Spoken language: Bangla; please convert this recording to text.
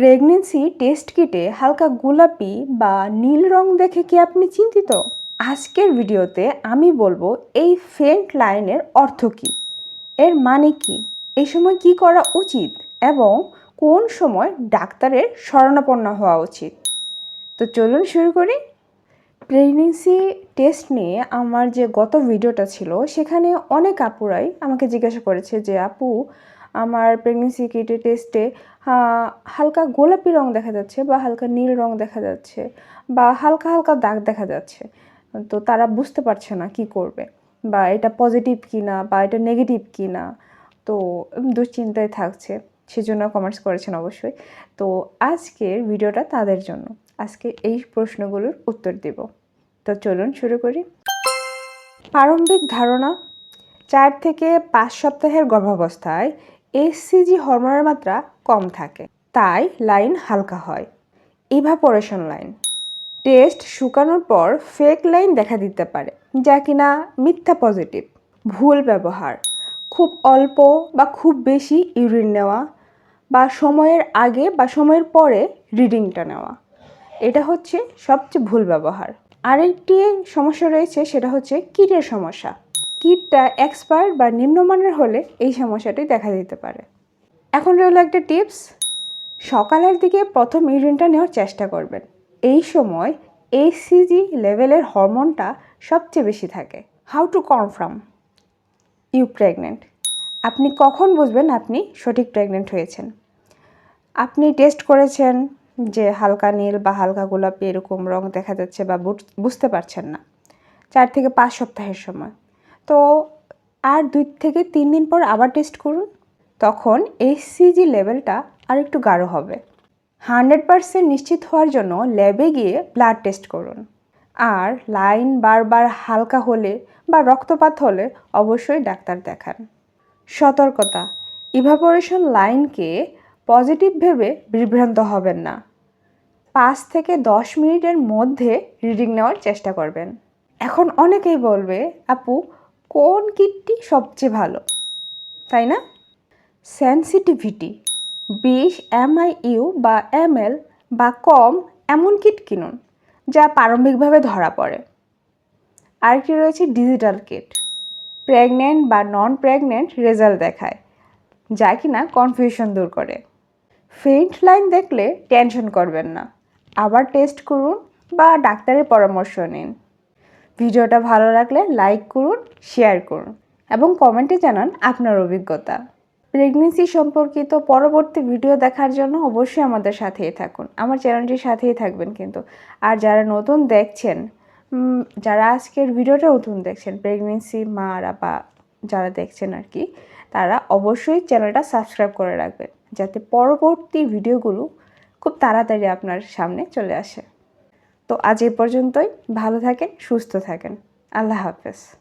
প্রেগনেন্সি টেস্ট কিটে হালকা গোলাপি বা নীল রং দেখে কি আপনি চিন্তিত? আজকের ভিডিওতে আমি বলব এই ফেন্ট লাইনের অর্থ কী? এর মানে কি? এই সময় কি করা উচিত? এবং কোন সময় ডাক্তারের শরণাপন্ন হওয়া উচিত? তো চলুন শুরু করি। প্রেগনেন্সি টেস্ট নিয়ে আমার যে গত ভিডিওটা ছিল, সেখানে অনেক আপুরাই আমাকে জিজ্ঞাসা করেছে যে, আপু আমার প্রেগনেন্সি কিটে টেস্টে হালকা গোলাপি রং দেখা যাচ্ছে বা হালকা নীল রং দেখা যাচ্ছে বা হালকা হালকা দাগ দেখা যাচ্ছে। তো তারা বুঝতে পারছে না কি করবে বা এটা পজিটিভ কি না বা এটা নেগেটিভ কি না তো দুশ্চিন্তায় থাকছে, সেজন্য কমেন্টস করেছেন অবশ্যই। তো আজকের ভিডিওটা তাদের জন্য। আজকে এই প্রশ্নগুলোর উত্তর দেব। তো চলুন শুরু করি। প্রারম্ভিক ধারণা, চার থেকে পাঁচ সপ্তাহের গর্ভাবস্থায় এসসিজি হরমোনের মাত্রা কম থাকে, তাই লাইন হালকা হয়। ইভাপোরেশন লাইন টেস্ট শুকানোর পর ফেক লাইন দেখা দিতে পারে, যা কিনা মিথ্যা পজিটিভ ভুল ব্যবহার, খুব অল্প বা খুব বেশি ইউরিন নেওয়া, বা সময়ের আগে বা সময়ের পরে রিডিংটা নেওয়া। এটা হচ্ছে সবচেয়ে ভুল ব্যবহার। আরেকটি সমস্যা রয়েছে, সেটা হচ্ছে কিটের সমস্যা। কিটটা এক্সপায়ার্ড বা নিম্নমানের হলে এই সমস্যাটি দেখা দিতে পারে। এখন রইল একটা টিপস সকালের দিকে প্রথম ইউরিনটা নেওয়ার চেষ্টা করবেন। এই সময় এইসিজি লেভেলের হরমোনটা সবচেয়ে বেশি থাকে। How to confirm you pregnant আপনি কখন বুঝবেন আপনি সঠিক প্রেগনেন্ট হয়েছেন? আপনি টেস্ট করেছেন যে হালকা নীল বা হালকা গোলাপি এরকম রং দেখা যাচ্ছে বা বুঝতে পারছেন না। চার থেকে পাঁচ সপ্তাহের সময়। তো আর দুই থেকে তিন দিন পর আবার টেস্ট করুন, তখন এইচসিজি লেভেলটা আর একটু গাঢ় হবে। হান্ড্রেড পারসেন্ট নিশ্চিত হওয়ার জন্য ল্যাবে গিয়ে ব্লাড টেস্ট করুন। আর লাইন বারবার হালকা হলে বা রক্তপাত হলে অবশ্যই ডাক্তার দেখান। সতর্কতা ইভাপোরেশন লাইনকে পজিটিভ ভেবে বিভ্রান্ত হবেন না। পাঁচ থেকে দশ মিনিটের মধ্যে রিডিং নেওয়ার চেষ্টা করবেন। এখন অনেকেই বলবে, আপু কোন কিটটি সবচেয়ে ভালো? তাই না? সেন্সিটিভিটি বিশ এমআইইউ বা এমএল বা কম এমন কিট কিনুন যা প্রারম্ভিকভাবে ধরা পড়ে। আরেকটি রয়েছে? ডিজিটাল কিট প্রেগনেন্ট বা নন প্রেগনেন্ট রেজাল্ট দেখায়, যা কিনা কনফিউশন দূর করে। ফেইন্ট লাইন দেখলে টেনশন করবেন না। আবার টেস্ট করুন বা ডাক্তারের পরামর্শ নিন। ভিডিওটা ভালো লাগলে লাইক করুন, শেয়ার করুন এবং কমেন্টে জানান আপনার অভিজ্ঞতা। প্রেগনেন্সি সম্পর্কিত পরবর্তী ভিডিও দেখার জন্য অবশ্যই আমাদের সাথেই থাকুন। আমার চ্যানেলটির সাথেই থাকবেন কিন্তু। আর যারা নতুন দেখছেন যারা আজকের ভিডিওটা নতুন দেখছেন, প্রেগনেন্সি মারা বা যারা দেখছেন আর কি, তারা অবশ্যই চ্যানেলটা সাবস্ক্রাইব করে রাখবেন। যাতে পরবর্তী ভিডিওগুলো খুব তাড়াতাড়ি আপনার সামনে চলে আসে। তো আজ এ পর্যন্তই। ভালো থাকেন সুস্থ থাকেন। আল্লাহ হাফেজ।